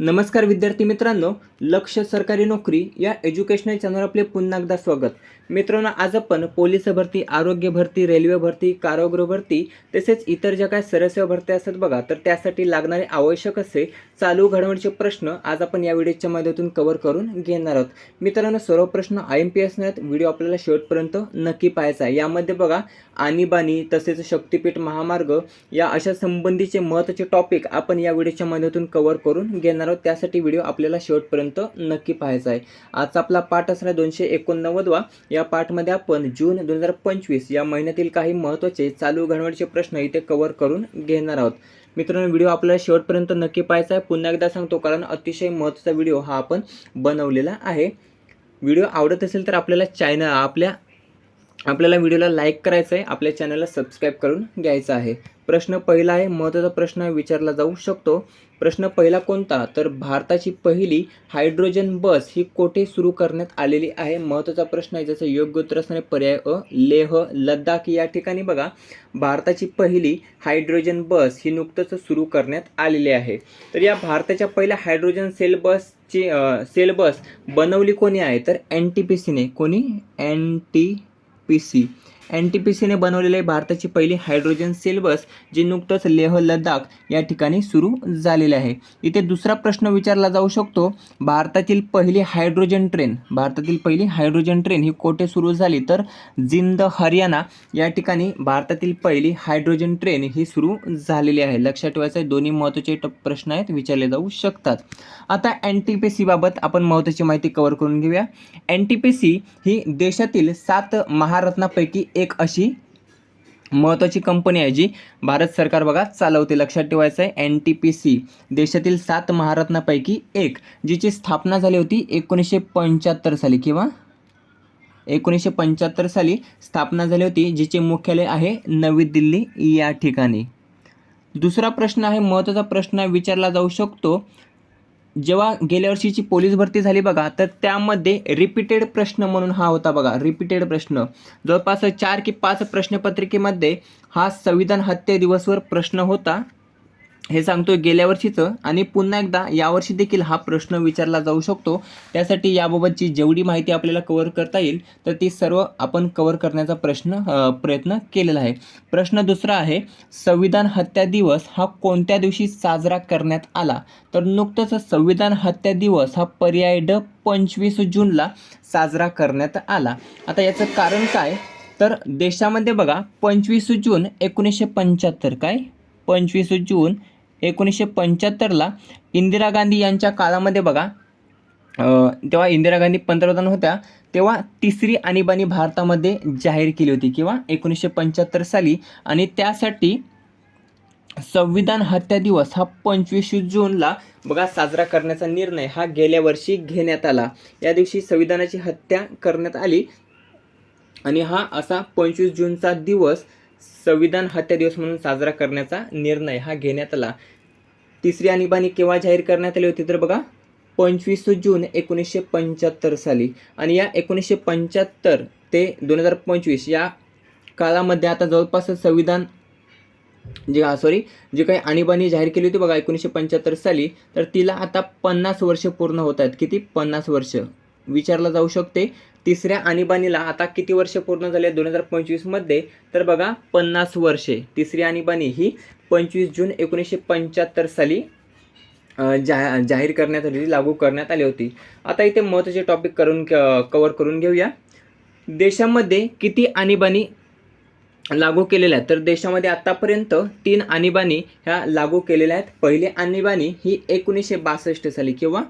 नमस्कार विद्यार्थी मित्रांनो लक्ष सरकारी नोकरी या एज्युकेशनल चॅनल आपले पुन्हा एकदा स्वागत. मित्रांनो आज आपण पोलीस भरती आरोग्य भरती रेल्वे भरती कारागृह भरती तसेच इतर ज्या काय सरसेवा भरती असतात बघा तर त्यासाठी लागणारे आवश्यक असे चालू घडामोडीचे प्रश्न आज आपण या व्हिडिओच्या माध्यमातून कव्हर करून घेणार आहोत. मित्रांनो सर्व प्रश्न आय एम पी एस नाहीत व्हिडिओ आपल्याला शेवटपर्यंत नक्की पाहायचा आहे. यामध्ये बघा आणीबाणी तसेच शक्तीपीठ महामार्ग या अशा संबंधीचे महत्त्वाचे टॉपिक आपण या व्हिडिओच्या माध्यमातून कव्हर करून घेणार आहोत त्यासाठी व्हिडिओ आपल्याला शेवटपर्यंत नक्की पाहायचा आहे. आजचा आपला पाठ असणार दोनशे एकोणनव्वदवा. या पाठमध्ये आपण जून दोन हजार पंचवीस या महिन्यातील काही महत्त्वाचे चालू घडवडीचे प्रश्न इथे कव्हर करून घेणार आहोत. मित्रांनो व्हिडिओ आपल्याला शेवटपर्यंत नक्की पाहायचा आहे. पुन्हा एकदा सांगतो कारण अतिशय महत्त्वाचा व्हिडिओ हा आपण बनवलेला आहे. व्हिडिओ आवडत असेल तर आपल्याला चॅनल आपल्या आपल्याला व्हिडिओला लाईक करायचं आहे आपल्या चॅनलला सबस्क्राईब करून घ्यायचं आहे. प्रश्न पहिला आहे महत्त्वाचा प्रश्न विचारला जाऊ शकतो. प्रश्न पहिला कोणता? तर भारताची पहिली हायड्रोजन बस ही कोठे सुरू करण्यात आलेली आहे? महत्त्वाचा प्रश्न आहे ज्याचं योग्य उत्तर असणारे पर्याय अ लेह लद्दाख. या ठिकाणी बघा भारताची पहिली हायड्रोजन बस ही नुकतंच सुरू करण्यात आलेली आहे. तर या भारताच्या पहिल्या हायड्रोजन सेल बसची सेल बस बनवली कोणी आहे? तर एन टी पी सीने कोणी? N T P C N T P सीने बनवलेले आहे भारताची पहिली हायड्रोजन सेल बस जी नुकतंच लेह लद्दाख या ठिकाणी सुरू झालेले आहे. इथे दुसरा प्रश्न विचारला जाऊ शकतो भारतातील पहिली हायड्रोजन ट्रेन भारतातील पहिली हायड्रोजन ट्रेन ही कोठे सुरू झाली? तर जिंद हरियाणा या ठिकाणी भारतातील पहिली हायड्रोजन ट्रेन ही सुरू झालेली आहे. लक्षात ठेवायचं आहे दोन्ही महत्त्वाचे प्रश्न आहेत विचारले जाऊ शकतात. आता एन टी पी सीबाबत आपण महत्त्वाची माहिती कव्हर करून घेऊया. एन टी पी सी ही देशातील सात महारत्नापैकी एक अशी महत्त्वाची कंपनी आहे जी भारत सरकार बघा चालवते. लक्षात ठेवायचं आहे एन टी पी सी देशातील सात महारत्नापैकी एक जिची स्थापना झाली होती एकोणीसशे पंच्याहत्तर साली किंवा एकोणीसशे पंच्याहत्तर साली स्थापना झाली होती जिचे मुख्यालय आहे नवी दिल्ली या ठिकाणी. दुसरा प्रश्न आहे महत्त्वाचा प्रश्न विचारला जाऊ शकतो जेव्हा गेल्या वर्षीची पोलीस भरती झाली बघा तर त्यामध्ये रिपीटेड प्रश्न म्हणून हा होता बघा रिपीटेड प्रश्न. जवळपास चार की पाच प्रश्नपत्रिकेमध्ये हा संविधान हत्या दिवसवर प्रश्न होता. हे सांगतोय गेल्या वर्षीचं आणि पुन्हा एकदा यावर्षी देखील हा प्रश्न विचारला जाऊ शकतो. त्यासाठी याबाबतची जेवढी माहिती आपल्याला कव्हर करता येईल तर ती सर्व आपण कव्हर करण्याचा प्रश्न प्रयत्न केलेला आहे. प्रश्न दुसरा आहे संविधान हत्या दिवस हा कोणत्या दिवशी साजरा करण्यात आला? तर नुकतंच संविधान हत्या दिवस हा पर्याय ड पंचवीस जूनला साजरा करण्यात आला. आता याचं कारण काय? तर देशामध्ये बघा पंचवीस जून एकोणीसशे पंच्याहत्तर काय? पंचवीस जून एकोणीसशे पंच्याहत्तरला इंदिरा गांधी यांच्या काळामध्ये बघा तेव्हा इंदिरा गांधी पंतप्रधान होत्या तेव्हा तिसरी आणीबाणी भारतामध्ये जाहीर केली होती किंवा एकोणीसशे पंच्याहत्तर साली. आणि त्यासाठी संविधान हत्या दिवस हा पंचवीस जूनला बघा साजरा करण्याचा निर्णय हा गेल्या वर्षी घेण्यात आला. या दिवशी संविधानाची हत्या करण्यात आली. आणि हा असा पंचवीस जूनचा दिवस संविधान हत्या दिवस म्हणून साजरा करण्याचा निर्णय हा घेण्यात आला. तिसरी आणीबाणी केव्हा जाहीर करण्यात आली होती तर बघा पंचवीस जून एकोणीसशे पंच्याहत्तर साली. आणि या एकोणीसशे पंच्याहत्तर ते दोन हजार पंचवीस या काळामध्ये आता जवळपास संविधान जे हा सॉरी जे काही आणीबाणी जाहीर केली होती बघा एकोणीसशे पंच्याहत्तर साली तर तिला आता पन्नास वर्ष पूर्ण होत आहेत. किती? पन्नास वर्ष. विचारलं जाऊ शकते. तिसऱ्या आणीबाणीला आता किती वर्ष पूर्ण झाले? दोन हजार पंचवीसमध्ये तर बघा पन्नास वर्षे. तिसरी आणीबाणी ही पंचवीस जून एकोणीसशे पंच्याहत्तर साली जा जाहीर करण्यात आलेली लागू करण्यात आली होती. आता इथे महत्त्वाचे टॉपिक करून कवर करून घेऊया. देशामध्ये किती आणीबाणी लागू केलेल्या आहेत? तर देशामध्ये आत्तापर्यंत तीन आणीबाणी ह्या लागू केलेल्या आहेत. पहिली आणीबाणी ही एकोणीसशे बासष्ट साली किंवा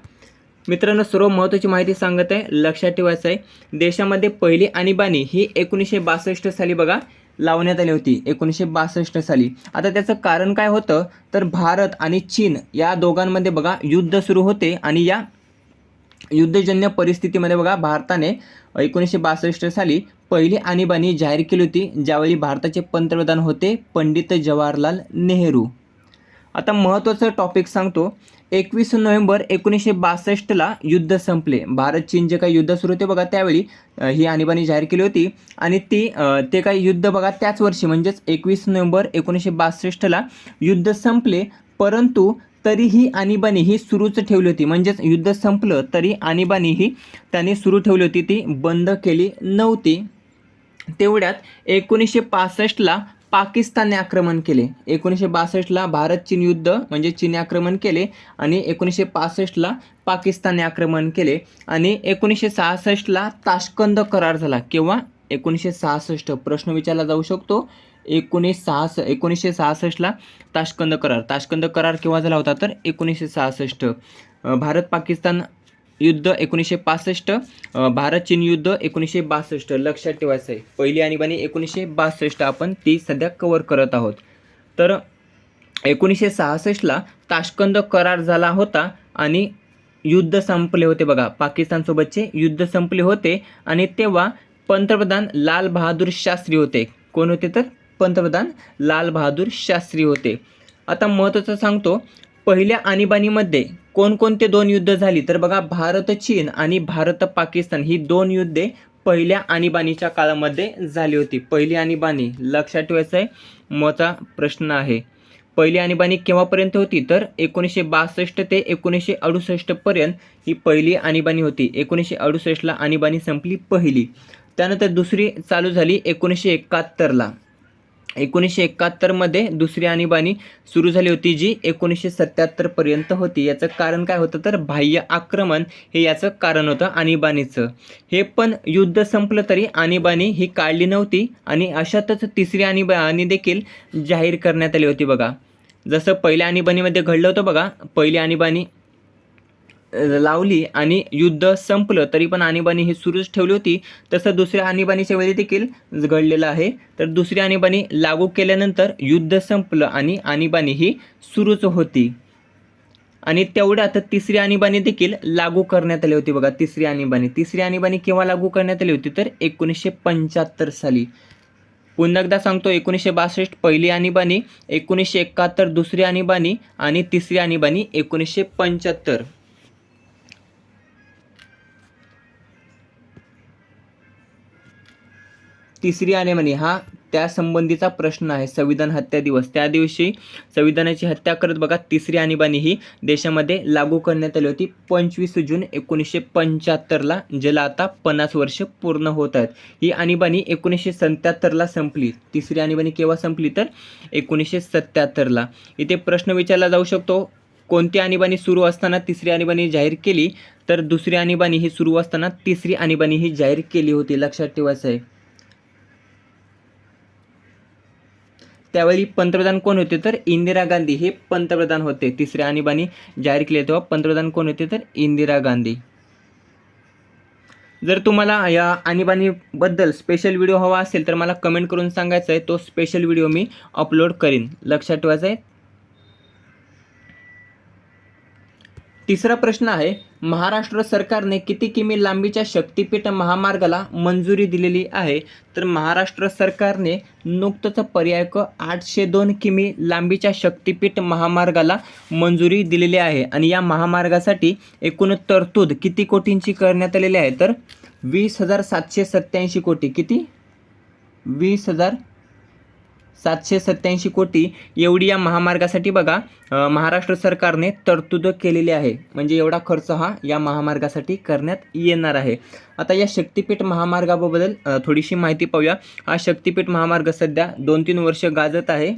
मित्रांनो सर्व महत्त्वाची माहिती सांगत आहे. लक्षात ठेवायचं आहे. देशामध्ये पहिली आणीबाणी ही एकोणीसशे बासष्ट साली बघा लावण्यात आली होती. एकोणीसशे बासष्ट साली. आता त्याचं कारण काय होतं? तर भारत आणि चीन या दोघांमध्ये बघा युद्ध सुरू होते आणि या युद्धजन्य परिस्थितीमध्ये बघा भारताने एकोणीसशे बासष्ट साली पहिली आणीबाणी जाहीर केली होती ज्यावेळी भारताचे पंतप्रधान होते पंडित जवाहरलाल नेहरू. आता महत्त्वाचं टॉपिक सांगतो. एकवीस नोव्हेंबर एकोणीसशे बासष्टला युद्ध संपले. भारत चीन जे काही युद्ध सुरू होते बघा त्यावेळी ही आणीबाणी जाहीर केली होती. आणि ती ते काही युद्ध बघा त्याच वर्षी म्हणजेच एकवीस नोव्हेंबर एकोणीसशे बासष्टला युद्ध संपले. परंतु तरीही आणीबाणी ही सुरूच ठेवली होती. म्हणजेच युद्ध संपलं तरी आणीबाणी ही त्यांनी सुरू ठेवली होती. ती बंद केली नव्हती. तेवढ्यात एकोणीसशे पासष्टला पाकिस्तानने आक्रमण केले. एकोणीसशे बासष्टला भारत चीन युद्ध म्हणजे चीनने आक्रमण केले आणि एकोणीसशे पासष्टला पाकिस्तानने आक्रमण केले आणि एकोणीसशे सहासष्टला ताशकंद करार झाला किंवा एकोणीसशे सहासष्ट प्रश्न विचारला जाऊ शकतो. एकोणीस सहास एकोणीसशे सहासष्टला ताशकंद करार. ताशकंद करार केव्हा झाला होता तर एकोणीसशे सहासष्ट. भारत पाकिस्तान युद्ध एकोणीसशे पासष्ट भारत चीन युद्ध एकोणीसशे बासष्ट. लक्षात ठेवायचं आहे. पहिली आणीबाणी एकोणीसशे बासष्ट आपण ती सध्या कवर करत आहोत. तर एकोणीसशे सहासष्टला ताशकंद करार झाला होता आणि युद्ध संपले होते बघा. पाकिस्तानसोबतचे युद्ध संपले होते आणि तेव्हा पंतप्रधान लाल बहादूर शास्त्री होते. कोण होते तर? पंतप्रधान लाल बहादूर शास्त्री होते. आता महत्त्वाचं सांगतो पहिल्या आणीबाणीमध्ये कोणकोणते दोन युद्ध झाली? तर बघा भारत चीन आणि भारत पाकिस्तान ही दोन युद्धे पहिल्या आणीबाणीच्या काळामध्ये झाली होती. पहिली आणीबाणी लक्षात ठेवायचं आहे मोठा प्रश्न आहे. पहिली आणीबाणी केव्हापर्यंत होती? तर एकोणीसशे बासष्ट ते एकोणीसशे अडुसष्टपर्यंत ही पहिली आणीबाणी होती. एकोणीसशे अडुसष्टला आणीबाणी संपली पहिली. त्यानंतर दुसरी चालू झाली एकोणीसशे एकाहत्तरला. एकोणीसशे एकाहत्तरमध्ये दुसरी आणीबाणी सुरू झाली होती जी एकोणीसशे सत्याहत्तरपर्यंत होती. याचं कारण काय होतं? तर बाह्य आक्रमण हे याचं कारण होतं आणीबाणीचं. हे पण युद्ध संपलं तरी आणीबाणी ही काढली नव्हती आणि अशातच तिसरी आणीबाणी देखील जाहीर करण्यात आली होती बघा. जसं पहिल्या आणीबाणीमध्ये घडलं होतं बघा. पहिली आणीबाणी लावली आणि युद्ध संपलं तरी पण आणीबाणी ही सुरूच ठेवली होती. तसं दुसऱ्या आणीबाणीच्या वेळी देखील घडलेलं आहे. तर दुसरी आणीबाणी लागू केल्यानंतर युद्ध संपलं आणि आणीबाणी ही सुरूच होती. आणि तेवढ्यात तिसरी आणीबाणी देखील लागू करण्यात आली होती बघा तिसरी आणीबाणी. तिसरी आणीबाणी केव्हा लागू करण्यात आली होती? तर एकोणीसशे पंच्याहत्तर साली. पुन्हा एकदा सांगतो एकोणीसशे बासष्ट पहिली आणीबाणी एकोणीसशे एकाहत्तर दुसरी आणीबाणी आणि तिसरी आणीबाणी एकोणीसशे पंच्याहत्तर. तिसरी आणीबाणी हा त्या संबंधीचा प्रश्न आहे. संविधान हत्या दिवस. त्या दिवशी संविधानाची हत्या करत बघा तिसरी आणीबाणी ही देशामध्ये लागू करण्यात आली होती. पंचवीस जून एकोणीसशे पंच्याहत्तरला ज्याला आता पन्नास वर्ष पूर्ण होत आहेत. ही आणीबाणी एकोणीसशे सत्याहत्तरला संपली. तिसरी आणीबाणी केव्हा संपली तर? एकोणीसशे सत्याहत्तरला. इथे प्रश्न विचारला जाऊ शकतो. कोणती आणीबाणी सुरू असताना तिसरी आणीबाणी जाहीर केली? तर दुसरी आणीबाणी ही सुरू असताना तिसरी आणीबाणी ही जाहीर केली होती. लक्षात ठेवायचं आहे. त्यावेळी पंतप्रधान कोण होते तर इंदिरा गांधी. हे पंतप्रधान होते. तिसऱ्या आणीबाणी जाहीर केले तेव्हा पंतप्रधान कोण होते तर इंदिरा गांधी. जर तुम्हाला या आणीबाणीबद्दल स्पेशल व्हिडिओ हवा असेल तर मला कमेंट करून सांगायचं आहे. तो स्पेशल व्हिडिओ मी अपलोड करीन. लक्षात ठेवायचं आहे. तिसरा प्रश्न आहे महाराष्ट्र सरकारने किती किमी लांबीच्या शक्तिपीठ महामार्गाला मंजुरी दिलेली आहे? तर महाराष्ट्र सरकारने नुकतंच पर्याय क आठशे दोन किमी लांबीच्या शक्तिपीठ महामार्गाला मंजुरी दिलेली आहे. आणि या महामार्गासाठी एकूण तरतूद किती कोटींची करण्यात आलेली आहे? तर वीस हजार सातशे सत्त्याऐंशी कोटी. किती? वीस हजार सातशे सत्त्याऐंशी कोटी एवढी या महामार्गासाठी बघा महाराष्ट्र सरकारने तरतूद केलेली आहे. म्हणजे एवढा खर्च हा या महामार्गासाठी करण्यात येणार आहे. आता या शक्तिपीठ महामार्गाबद्दल थोडीशी माहिती पाहूया. हा शक्तिपीठ महामार्ग सध्या दोन तीन वर्ष गाजत आहे.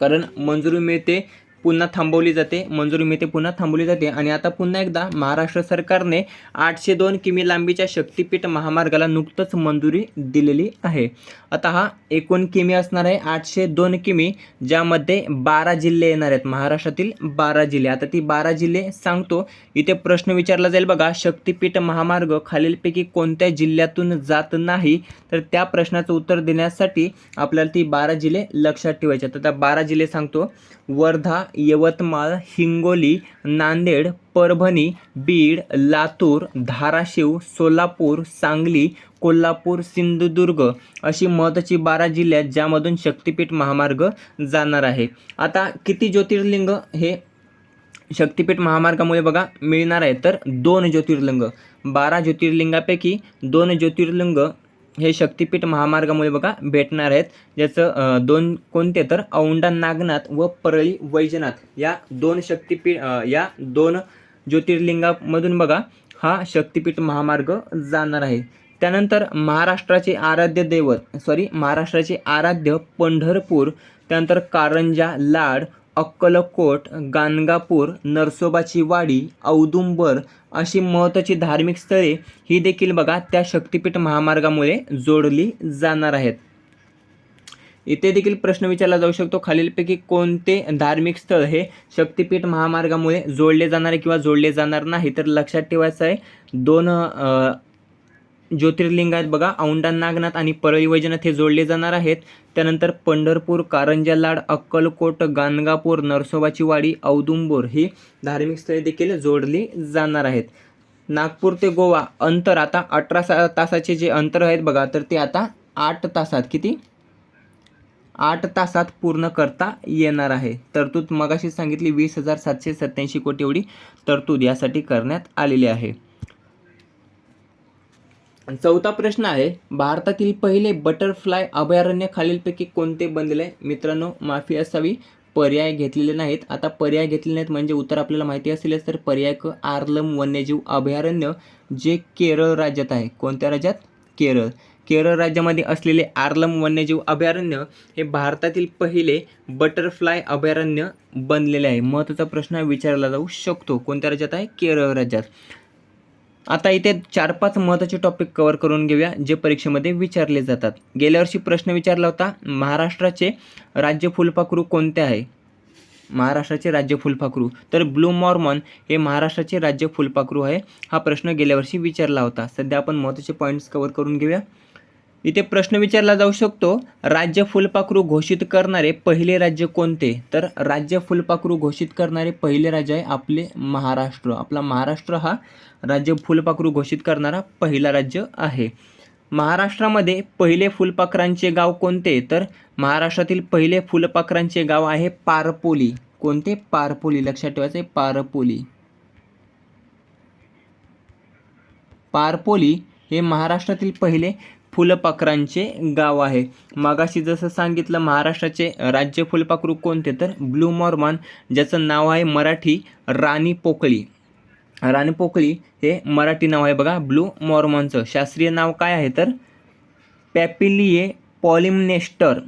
कारण मंजुरी मिळते पुन्हा थांबवली जाते मंजुरी मिळते पुन्हा थांबवली जाते. आणि आता पुन्हा एकदा महाराष्ट्र सरकारने आठशे दोन किमी लांबीच्या शक्तिपीठ महामार्गाला नुकतंच मंजुरी दिलेली आहे. आता हा एकूण किमी असणार आहे आठशे दोन किमी ज्यामध्ये बारा जिल्हे येणार आहेत. महाराष्ट्रातील बारा जिल्हे. आता ती बारा जिल्हे सांगतो इथे प्रश्न विचारला जाईल बघा शक्तिपीठ महामार्ग खालीलपैकी कोणत्या जिल्ह्यातून जात नाही? तर त्या प्रश्नाचं उत्तर देण्यासाठी आपल्याला ती बारा जिल्हे लक्षात ठेवायचे आहेत. तर त्या बारा जिल्हे सांगतो वर्धा यवतमाळ हिंगोली नांदेड परभणी बीड लातूर धाराशिव सोलापूर सांगली कोल्हापूर सिंधुदुर्ग अशी महत्त्वाची बारा जिल्ह्यात आहेत ज्यामधून शक्तिपीठ महामार्ग जाणार आहे. आता किती ज्योतिर्लिंग हे शक्तिपीठ महामार्गामुळे बघा मिळणार आहे? तर दोन ज्योतिर्लिंग. बारा ज्योतिर्लिंगापैकी दोन ज्योतिर्लिंग हे शक्तिपीठ महामार्गामुळे बघा भेटणार आहेत. ज्याचं दोन कोणते? तर औंढा नागनाथ व परळी वैजनाथ या दोन शक्तिपीठ या दोन ज्योतिर्लिंगामधून बघा हा शक्तिपीठ महामार्ग जाणार आहे. त्यानंतर महाराष्ट्राचे आराध्य दैवत सॉरी महाराष्ट्राचे आराध्य पंढरपूर त्यानंतर कारंजा लाड अक्कलकोट गाणगापूर नरसोबाची वाडी औदुंबर अशी महत्त्वाची धार्मिक स्थळे ही देखील बघा त्या शक्तिपीठ महामार्गामुळे जोडली जाणार आहेत. इथे देखील प्रश्न विचारला जाऊ शकतो. खालीलपैकी कोणते धार्मिक स्थळ हे शक्तिपीठ महामार्गामुळे जोडले जाणारे किंवा जोडले जाणार नाही? तर लक्षात ठेवायचं आहे दोन ज्योतिर्लिंग आहेत बघा. औंढा नागनाथ आणि परळी वैजनाथ हे जोडले जाणार आहेत. त्यानंतर पंढरपूर कारंजा लाड अक्कलकोट गाणगापूर नरसोबाची वाडी औदुंबूर ही धार्मिक स्थळे देखील जोडली जाणार आहेत. नागपूर ते गोवा अंतर आता अठरा तासाचे जे अंतर आहेत बघा तर ते आता आठ तासात किती? आठ तासात पूर्ण करता येणार आहे. तरतूद मगाशी सांगितली वीस हजार सातशे सत्याऐंशी कोटी एवढी तरतूद यासाठी करण्यात आलेली आहे. चौथा प्रश्न आहे भारतातील पहिले बटरफ्लाय अभयारण्य खालीलपैकी कोणते बनलेले आहे? मित्रांनो माफी असावी पर्याय घेतलेले नाहीत. आता पर्याय घेतलेले नाहीत म्हणजे उत्तर आपल्याला माहिती असेलच तर पर्याय क आर्लम वन्यजीव अभयारण्य जे केरळ राज्यात आहे. कोणत्या राज्यात? केरळ. केरळ राज्यामध्ये असलेले आर्लम वन्यजीव अभयारण्य हे भारतातील पहिले बटरफ्लाय अभयारण्य बनलेले आहे. महत्त्वाचा प्रश्न विचारला जाऊ शकतो. कोणत्या राज्यात आहे? केरळ राज्यात. आता इथे चार पाच महत्त्वाचे टॉपिक कव्हर करून घेऊया जे परीक्षेमध्ये विचारले जातात. गेल्या वर्षी प्रश्न विचारला होता महाराष्ट्राचे राज्य फुलपाखरू कोणते आहे? महाराष्ट्राचे राज्य फुलपाखरू. तर ब्लू मॉर्मॉन हे महाराष्ट्राचे राज्य फुलपाखरू आहे हा प्रश्न गेल्या वर्षी विचारला होता. सध्या आपण महत्त्वाचे पॉईंट्स कवर करून घेऊया. इथे प्रश्न विचारला जाऊ शकतो राज्य फुलपाखरू घोषित करणारे पहिले राज्य कोणते? तर राज्य फुलपाखरू घोषित करणारे पहिले राज्य आहे आपले महाराष्ट्र. आपला महाराष्ट्र हा राज्य फुलपाखरू घोषित करणारा पहिला राज्य आहे. महाराष्ट्रामध्ये पहिले फुलपाखरांचे गाव कोणते? तर महाराष्ट्रातील पहिले फुलपाखरांचे गाव आहे पारपोली. कोणते? पारपोली. लक्षात ठेवायचे पारपोली. पारपोली हे महाराष्ट्रातील पहिले फुलपाखरांचे गाव आहे. मागाशी जसं सांगितलं महाराष्ट्राचे राज्य फुलपाखरू कोणते? तर ब्लू मॉर्मॉन ज्याचं नाव आहे मराठी राणी पोकळी. राणी पोकळी हे मराठी नाव आहे बघा ब्लू मॉर्मॉनचं. शास्त्रीय नाव काय आहे तर? पॅपिलिये पॉलिमनेस्टर.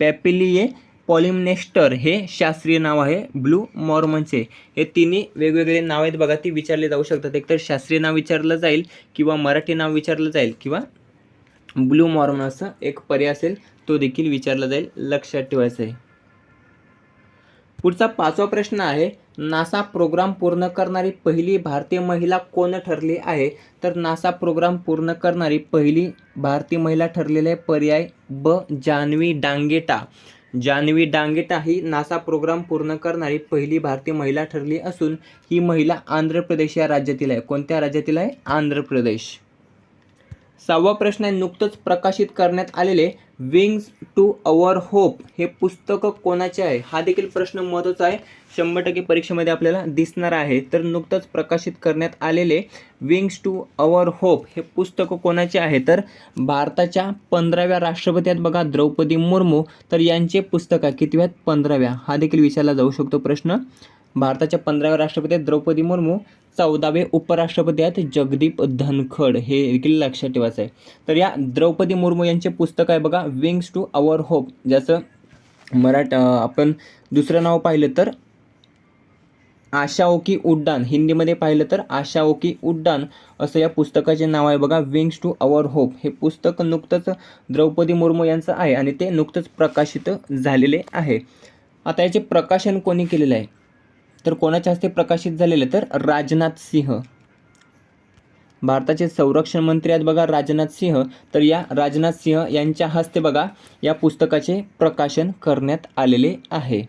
पॅपिलिये पॉलिमनेस्टर हे शास्त्रीय नाव आहे ब्लू मॉर्मनचे. हे तिन्ही वेगवेगळे नाव आहेत बघा ती विचारले जाऊ शकतात. एकतर शास्त्रीय नाव विचारलं जाईल किंवा मराठी नाव विचारलं जाईल किंवा ब्लू मॉर्मन असं एक पर्याय असेल तो देखील विचारला जाईल लक्षात ठेवायचं आहे. पुढचा पाचवा प्रश्न आहे नासा प्रोग्राम पूर्ण करणारी पहिली भारतीय महिला कोण ठरली आहे? तर नासा प्रोग्राम पूर्ण करणारी पहिली भारतीय महिला ठरलेली आहे पर्याय ब. जानवी डांगेटा. जानवी डांगेटा ही नासा प्रोग्राम पूर्ण करणारी पहिली भारतीय महिला ठरली असून ही महिला आंध्र प्रदेश या राज्यातील आहे. कोणत्या राज्यातील आहे? आंध्र प्रदेश. सहावा प्रश्न आहे नुकतंच प्रकाशित करण्यात आलेले विंग्स टू अवर होप हे पुस्तक कोणाचे आहे? हा देखील प्रश्न महत्त्वाचा आहे. शंभर टक्के परीक्षेमध्ये आपल्याला दिसणार आहे. तर नुकतंच प्रकाशित करण्यात आलेले विंग्स टू अवर होप हे पुस्तक कोणाचे आहे? तर भारताच्या पंधराव्या राष्ट्रपती आहेत बघा द्रौपदी मुर्मू. तर यांचे पुस्तक आहे कितव्यात पंधराव्या. हा देखील विचारला जाऊ शकतो प्रश्न. भारताच्या पंधराव्या राष्ट्रपती आहेत द्रौपदी मुर्मू चौदावे उपराष्ट्रपती आहेत जगदीप धनखड. हे देखील लक्षात ठेवायचं आहे. तर या द्रौपदी मुर्मू यांचे पुस्तक आहे बघा विंग्स टू अवर होप ज्याचं मराठ आपण दुसरं नाव पाहिलं तर आशा ओकी उड्डाण. हिंदीमध्ये पाहिलं तर आशा ओकी उड्डाण असं या पुस्तकाचे नाव आहे बघा विंग्स टू अवर होप हे पुस्तक नुकतंच द्रौपदी मुर्मू यांचं आहे आणि ते नुकतंच प्रकाशित झालेले आहे. आता याचे प्रकाशन कोणी केलेलं आहे? तर कोणाच्या हस्ते प्रकाशित झालेलं? तर राजनाथ सिंह. भारताचे संरक्षण मंत्री आहेत बघा राजनाथ सिंह. तर या राजनाथ सिंह यांच्या हस्ते बघा या पुस्तकाचे प्रकाशन करण्यात आलेले आहे.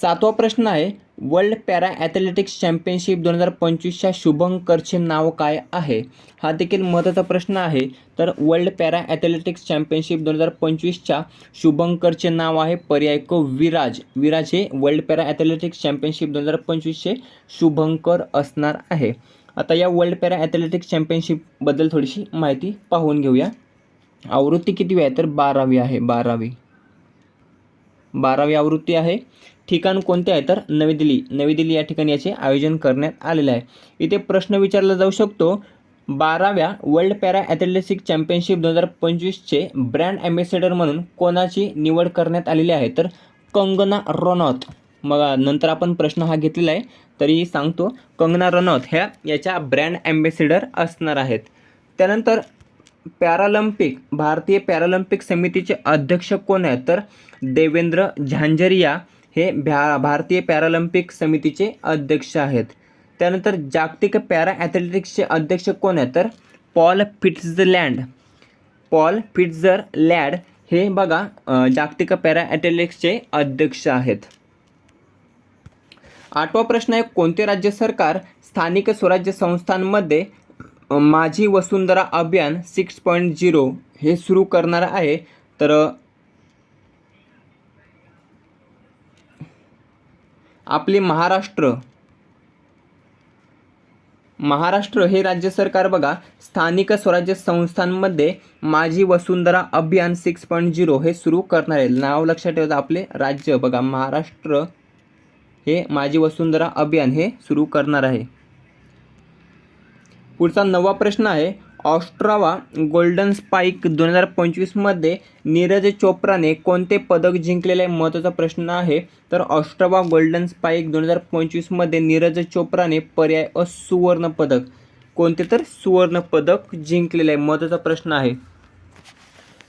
सातवा प्रश्न आहे वर्ल्ड पॅरा ॲथलेटिक्स चॅम्पियनशिप दोन हजार पंचवीसच्या शुभंकरचे नाव काय आहे? हा देखील महत्त्वाचा प्रश्न आहे. तर वर्ल्ड पॅरा ॲथलेटिक्स चॅम्पियनशिप दोन हजार पंचवीसच्या शुभंकरचे नाव आहे पर्याय को विराज. विराज हे वर्ल्ड पॅरा ॲथलेटिक्स चॅम्पियनशिप दोन हजार पंचवीसचे शुभंकर असणार आहे. आता या वर्ल्ड पॅरा ॲथलेटिक्स चॅम्पियनशिपबद्दल थोडीशी माहिती पाहून घेऊया. आवृत्ती किती आहे? तर बारावी आहे बारावी. बारावी आवृत्ती आहे. ठिकाण कोणते आहे? तर नवी दिल्ली. नवी दिल्ली या ठिकाणी याचे आयोजन करण्यात आलेले आहे. इथे प्रश्न विचारला जाऊ शकतो. बाराव्या वर्ल्ड पॅरा ॲथलेटिक्स चॅम्पियनशिप दोन हजार पंचवीसचे ब्रँड ॲम्बेसेडर म्हणून कोणाची निवड करण्यात आलेली आहे? तर कंगना रनौत. मग नंतर आपण प्रश्न हा घेतलेला आहे. तरी सांगतो कंगना रनौत ह्या याच्या ब्रँड ॲम्बेसेडर असणार आहेत. त्यानंतर पॅरालंपिक भारतीय पॅरालंपिक समितीचे अध्यक्ष कोण आहेत? तर देवेंद्र झांझरिया हे भ्या भारतीय पॅरालंपिक समितीचे अध्यक्ष आहेत. त्यानंतर जागतिक पॅरा ॲथलेटिक्सचे अध्यक्ष कोण आहेत? तर पॉल फिट्झलँड. पॉल फिट्झर लॅड हे बघा जागतिक पॅरा ॲथलेटिक्सचे अध्यक्ष आहेत. आठवा प्रश्न आहे कोणते राज्य सरकार स्थानिक स्वराज्य संस्थांमध्ये माझी वसुंधरा अभियान सिक्स पॉईंट झिरो हे सुरू करणार आहे. तर आपले महाराष्ट्र महाराष्ट्र हे राज्य सरकार बघा स्थानिक स्वराज्य संस्थांमध्ये माझी वसुंधरा अभियान सिक्स पॉईंट झिरो हे सुरू करणार आहे. नाव लक्षात ठेवतं आपले राज्य बघा महाराष्ट्र हे माझी वसुंधरा अभियान हे सुरू करणार आहे. पुढचा नवा प्रश्न आहे. ऑस्ट्रावा गोल्डन स्पाईक दोन हजार पंचवीसमध्ये नीरज चोप्राने कोणते पदक जिंकलेले आहे महत्त्वाचा प्रश्न आहे. तर ऑस्ट्रावा गोल्डन स्पाईक दोन हजार पंचवीसमध्ये नीरज चोप्राने पर्याय अ सुवर्णपदक कोणते तर सुवर्ण पदक जिंकलेले आहे महत्त्वाचा प्रश्न आहे.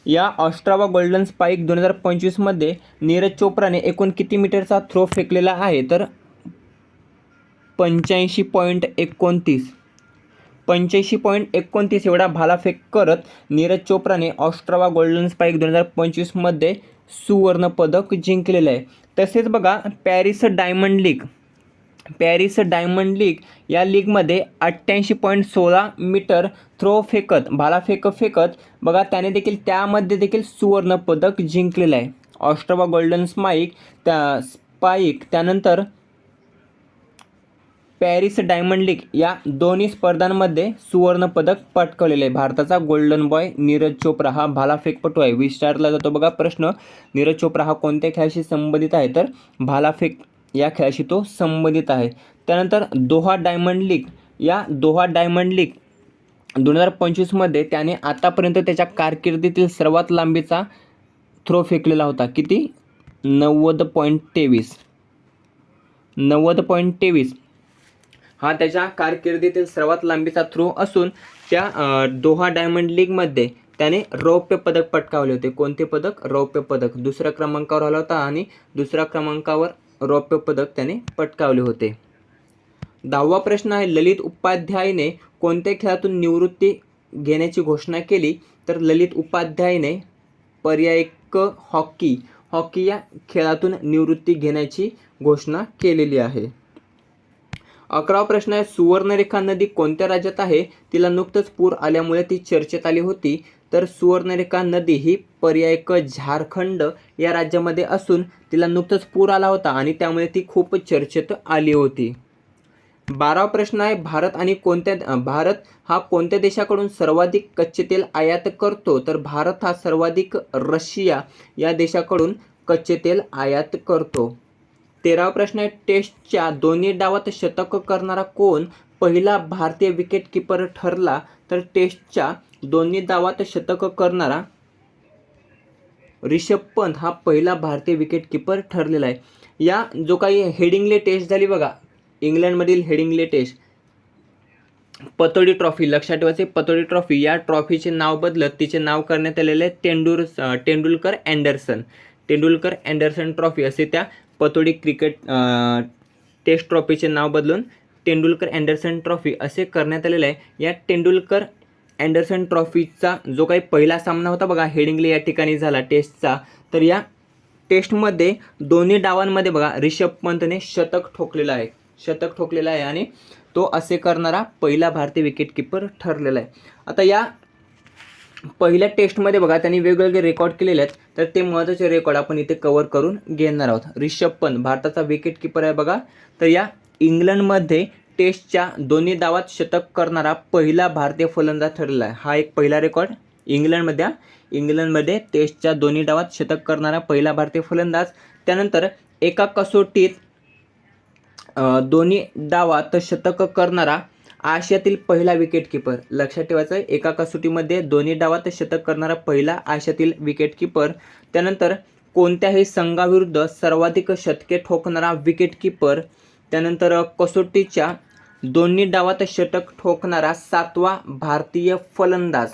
या ऑस्ट्रावा गोल्डन स्पाईक दोन हजार पंचवीसमध्ये नीरज चोप्राने एकूण किती मीटरचा थ्रो फेकलेला आहे? तर पंच्याऐंशी पॉईंट एकोणतीस. पंच्याऐंशी पॉईंट एकोणतीस एवढा भालाफेक करत नीरज चोप्राने ऑस्ट्रावा गोल्डन स्पाईक दोन हजार पंचवीसमध्ये सुवर्ण पदक जिंकलेलं आहे. तसेच बघा Paris Diamond League. Paris Diamond League या लीगमध्ये अठ्ठ्याऐंशी पॉईंट सोळा मीटर थ्रो फेकत भालाफेक फेकत बघा त्याने देखील त्यामध्ये देखील सुवर्ण पदक जिंकलेलं आहे. ऑस्ट्रावा गोल्डन स्माईक त्या स्पाईक त्यानंतर पॅरिस डायमंड लीग या दोन्ही स्पर्धांमध्ये सुवर्णपदक पटकवलेले आहे. भारताचा गोल्डन बॉय नीरज चोप्रा हा भालाफेकपटू आहे. विचारला जातो बघा प्रश्न. नीरज चोप्रा हा कोणत्या खेळाशी संबंधित आहे? तर भालाफेक या खेळाशी तो संबंधित आहे. त्यानंतर दोहा डायमंड लीग. या दोहा डायमंड लीग दोन हजार पंचवीसमध्ये त्याने आतापर्यंत त्याच्या कारकिर्दीतील सर्वात लांबीचा थ्रो फेकलेला होता. किती? नव्वद पॉईंट तेवीस. नव्वद पॉईंट तेवीस. हा त्याच्या कारकिर्दीतील सर्वात लांबीचा थ्रो असून त्या दोहा डायमंड लीगमध्ये त्याने रौप्य पदक पटकावले होते. कोणते पदक? रौप्य पदक. दुसऱ्या क्रमांकावर आला होता आणि दुसऱ्या क्रमांकावर रौप्य पदक त्याने पटकावले होते. दहावा प्रश्न आहे ललित उपाध्यायने कोणत्या खेळातून निवृत्ती घेण्याची घोषणा केली? तर ललित उपाध्यायने पर्याय हॉकी हॉकी या खेळातून निवृत्ती घेण्याची घोषणा केलेली आहे. अकरावा प्रश्न आहे सुवर्णरेखा नदी कोणत्या राज्यात आहे? तिला नुकतंच पूर आल्यामुळे ती चर्चेत आली होती. तर सुवर्णरेखा नदी ही पर्याय क झारखंड या राज्यामध्ये असून तिला नुकतंच पूर आला होता आणि त्यामुळे ती खूप चर्चेत आली होती. बारावा प्रश्न आहे भारत आणि कोणत्या भारत हा कोणत्या देशाकडून सर्वाधिक कच्चे तेल आयात करतो? तर भारत हा सर्वाधिक रशिया या देशाकडून कच्चे तेल आयात करतो. तेरावा प्रश्न आहे. टेस्टच्या दोन्ही डावात शतक करणारा कोण? पहिला भारतीय विकेट किपर ठरला तर टेस्टच्या दोन्ही डावात शतक करणारा रिषभ पंत हा पहिला भारतीय विकेट किपर ठरलेला आहे. या जो काही हेडिंगले टेस्ट झाली बघा. इंग्लंडमधील हेडिंगले टेस्ट पतोडी ट्रॉफी लक्षात ठेवायचे पतोडी ट्रॉफी या ट्रॉफीचे नाव बदलत तिचे नाव करण्यात आलेले आहे तेंडुर Tendulkar Anderson. Tendulkar Anderson trophy असे त्या पतोडी क्रिकेट टेस्ट ट्रॉफीचे नाव बदलून तेंडुलकर अँडरसन ट्रॉफी असे करण्यात आलेलं आहे. या तेंडुलकर अँडरसन ट्रॉफीचा जो काही पहिला सामना होता बघा हेडिंगले या ठिकाणी झाला टेस्टचा. तर या टेस्टमध्ये दोन्ही डावांमध्ये बघा रिषभ पंतने शतक ठोकलेलं आहे. शतक ठोकलेलं आहे आणि तो असे करणारा पहिला भारतीय विकेटकीपर ठरलेला आहे. आता या पहिल्या टेस्टमध्ये बघा त्यांनी वेगवेगळे रेकॉर्ड केलेले आहेत. तर ते महत्त्वाचे रेकॉर्ड आपण इथे कव्हर करून घेणार आहोत. रिषभ पंत भारताचा विकेट किपर आहे बघा. तर या इंग्लंडमध्ये टेस्टच्या दोन्ही डावात शतक करणारा पहिला भारतीय फलंदाज ठरलेला आहे. हा एक पहिला रेकॉर्ड इंग्लंडमध्ये इंग्लंडमध्ये टेस्टच्या दोन्ही डावात शतक करणारा पहिला भारतीय फलंदाज. त्यानंतर एका कसोटीत दोन्ही डावात शतक करणारा आशियातील पहिला विकेट किपर लक्षात ठेवायचं आहे एका कसोटीमध्ये दोन्ही डावात शतक करणारा पहिला आशियातील विकेट किपर त्यानंतर कोणत्याही संघाविरुद्ध सर्वाधिक शतके ठोकणारा विकेट किपर त्यानंतर कसोटीच्या दोन्ही डावात षटक ठोकणारा सातवा भारतीय फलंदाज.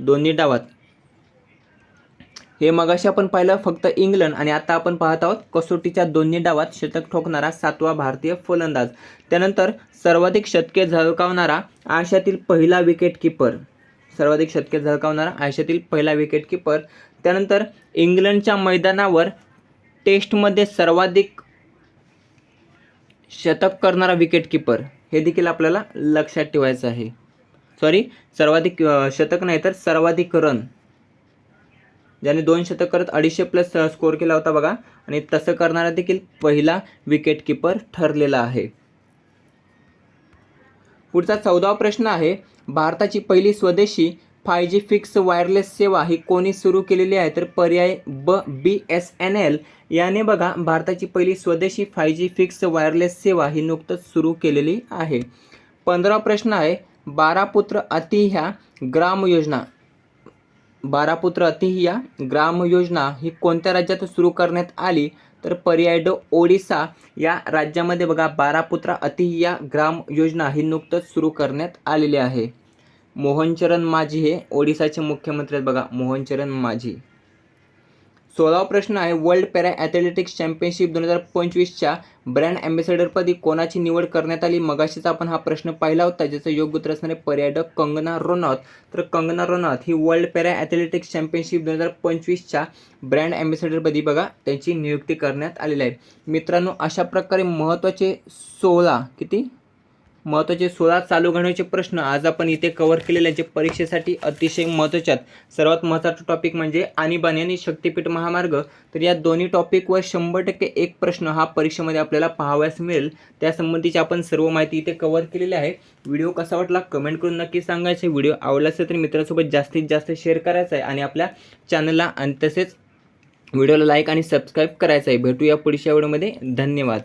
दोन्ही डावात. हे मगाशी आपण पाहिलं फक्त इंग्लंड आणि आता आपण पाहत आहोत कसोटीच्या दोन्ही डावात शतक ठोकणारा सातवा भारतीय फलंदाज. त्यानंतर सर्वाधिक शतके झळकावणारा आशियातील पहिला विकेट किपर सर्वाधिक शतके झळकावणारा आशियातील पहिला विकेट किपर त्यानंतर इंग्लंडच्या मैदानावर टेस्टमध्ये सर्वाधिक शतक करणारा विकेट किपर हे देखील आपल्याला लक्षात ठेवायचं आहे. सॉरी सर्वाधिक शतक नाही तर सर्वाधिक रन ज्याने दोन शतक करत अडीचशे प्लस स्कोअर केला होता बघा. आणि तसं करणारा देखील पहिला विकेटकीपर ठरलेला आहे. पुढचा चौदावा प्रश्न आहे भारताची पहिली स्वदेशी फाय जी फिक्स वायरलेस सेवा ही कोणी सुरू केलेली आहे? तर पर्याय ब बी एस एन एल याने बघा भारताची पहिली स्वदेशी फाय जी फिक्स वायरलेस सेवा ही नुकतंच सुरू केलेली आहे. पंधरा प्रश्न आहे बारा पुत्र अति ह्या ग्राम योजना. बारापुत्र अतिहिया या ग्राम योजना ही कोणत्या राज्यात सुरू करण्यात आली? तर पर्याय ड ओडिसा या राज्यामध्ये बघा बारापुत्रा अतिहिया अति या ग्राम योजना ही नुकतंच सुरू करण्यात आलेली आहे. मोहनचरण माझी हे ओडिसाचे मुख्यमंत्री आहेत बघा मोहनचरण माझी. सोळावा प्रश्न आहे वर्ल्ड पॅरा ॲथलेटिक्स चॅम्पियनशिप दोन हजार पंचवीसच्या ब्रँड ॲम्बेसेडरपदी कोणाची निवड करण्यात आली? मगाशीचा आपण हा प्रश्न पाहिला होता ज्याचं योग्य उत्तर असणारे पर्यटक कंगना रनौत. तर कंगना रनौत ही वर्ल्ड पॅरा ॲथलेटिक्स चॅम्पियनशिप दोन हजार पंचवीसच्या ब्रँड ॲम्बेसेडरपदी बघा त्यांची नियुक्ती करण्यात आलेली आहे. मित्रांनो अशा प्रकारे महत्त्वाचे सोळा किती? महत्त्वाचे सोळा चालू घडण्याचे प्रश्न आज आपण इथे कव्हर केलेले जे परीक्षेसाठी अतिशय महत्त्वाचे आहेत. सर्वात महत्त्वाचा टॉपिक म्हणजे आणीबाणी आणि शक्तीपीठ महामार्ग. तर या दोन्ही टॉपिकवर शंभर टक्के एक प्रश्न हा परीक्षेमध्ये आपल्याला पाहावयास मिळेल. त्यासंबंधीची आपण सर्व माहिती इथे कव्हर केलेली आहे. व्हिडिओ कसा वाटला कमेंट करून नक्की सांगायचे. व्हिडिओ आवडला असेल तर मित्रांसोबत जास्तीत जास्त शेअर करायचा आहे आणि आपल्या चॅनलला आणि तसेच व्हिडिओला लाईक आणि सबस्क्राईब करायचं आहे. भेटूया पुढच्या व्हिडिओमध्ये धन्यवाद.